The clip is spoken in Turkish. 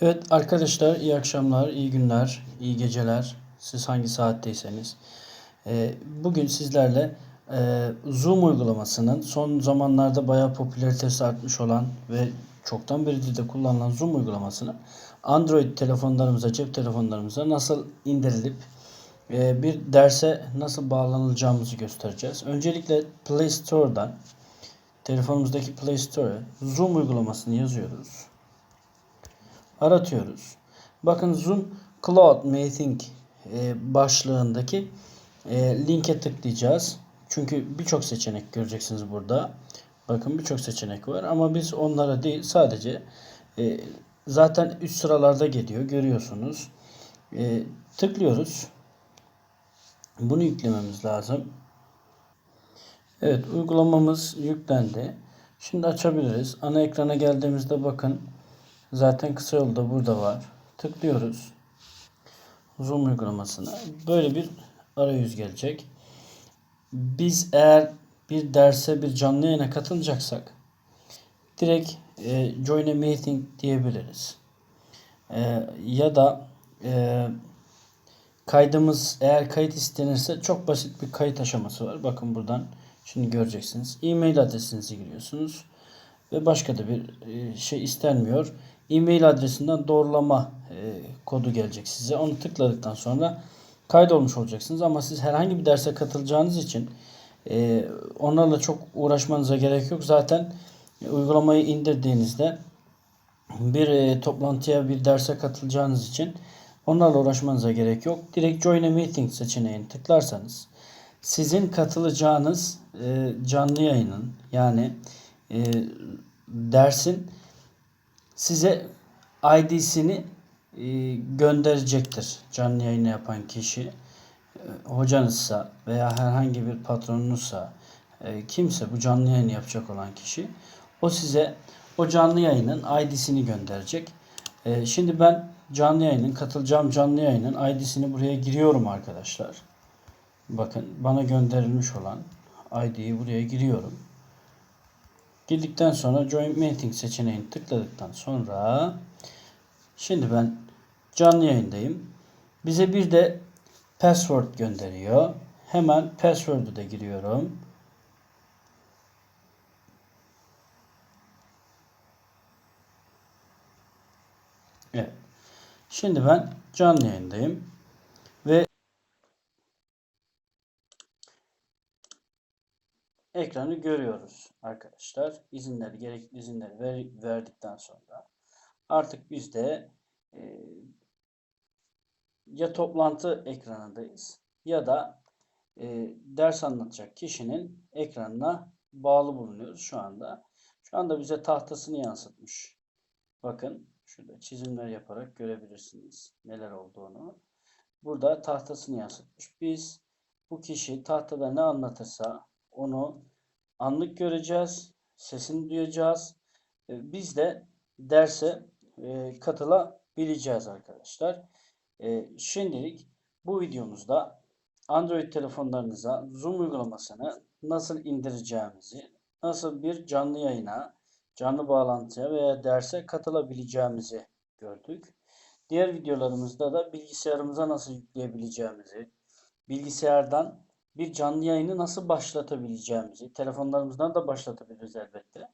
Evet arkadaşlar iyi akşamlar, iyi günler, iyi geceler. Siz hangi saatteyseniz. Ee, bugün sizlerle e, Zoom uygulamasının son zamanlarda bayağı popülaritesi artmış olan ve çoktan beridir de kullanılan Zoom uygulamasını Android telefonlarımıza, cep telefonlarımıza nasıl indirilip e, bir derse nasıl bağlanılacağımızı göstereceğiz. Öncelikle Play Store'dan telefonumuzdaki Play Store'a Zoom uygulamasını yazıyoruz aratıyoruz. Bakın Zoom Cloud Meeting e, başlığındaki e, linke tıklayacağız. Çünkü birçok seçenek göreceksiniz burada. Bakın birçok seçenek var ama biz onlara değil sadece e, zaten üst sıralarda geliyor görüyorsunuz. Tıklıyoruz. Bunu yüklememiz lazım. Evet uygulamamız yüklendi. Şimdi açabiliriz. Ana ekrana geldiğimizde bakın Zaten kısa yolda burada var. Tıklıyoruz. Zoom uygulamasına. Böyle bir arayüz gelecek. Biz eğer bir derse bir canlı yayına katılacaksak direkt e, join a meeting diyebiliriz. E, ya da e, kaydımız eğer kayıt istenirse çok basit bir kayıt aşaması var. Bakın buradan şimdi göreceksiniz. E-mail adresinizi giriyorsunuz ve başka da bir e, şey istenmiyor e-mail adresinden doğrulama e, kodu gelecek size. Onu tıkladıktan sonra kaydolmuş olacaksınız. Ama siz herhangi bir derse katılacağınız için e, onlarla çok uğraşmanıza gerek yok. Zaten e, uygulamayı indirdiğinizde bir e, toplantıya bir derse katılacağınız için onlarla uğraşmanıza gerek yok. Direkt Join a Meeting seçeneğini tıklarsanız sizin katılacağınız e, canlı yayının yani e, dersin size ID'sini e, gönderecektir canlı yayını yapan kişi. E, hocanızsa veya herhangi bir patronunuzsa e, kimse bu canlı yayını yapacak olan kişi o size o canlı yayının ID'sini gönderecek. Şimdi ben canlı yayının katılacağım canlı yayının ID'sini buraya giriyorum arkadaşlar. Bakın bana gönderilmiş olan ID'yi buraya giriyorum. Girdikten sonra Join Meeting seçeneğini tıkladıktan sonra şimdi ben canlı yayındayım. Bize bir de password gönderiyor. Hemen password'u da giriyorum. Evet. Şimdi ben canlı yayındayım. Ve ekranı görüyoruz arkadaşlar. İzinleri gerekli izinleri ver, verdikten sonra artık biz de e, ya toplantı ekranındayız ya da e, ders anlatacak kişinin ekranına bağlı bulunuyoruz şu anda. Şu anda bize tahtasını yansıtmış. Bakın şurada çizimler yaparak görebilirsiniz neler olduğunu. Burada tahtasını yansıtmış. Biz bu kişi tahtada ne anlatırsa onu anlık göreceğiz, sesini duyacağız. E, biz de derse e, katılabileceğiz arkadaşlar. E, şimdilik bu videomuzda Android telefonlarınıza Zoom uygulamasını nasıl indireceğimizi, nasıl bir canlı yayına, canlı bağlantıya veya derse katılabileceğimizi gördük. Diğer videolarımızda da bilgisayarımıza nasıl yükleyebileceğimizi, bilgisayardan bir canlı yayını nasıl başlatabileceğimizi, telefonlarımızdan da başlatabiliriz elbette.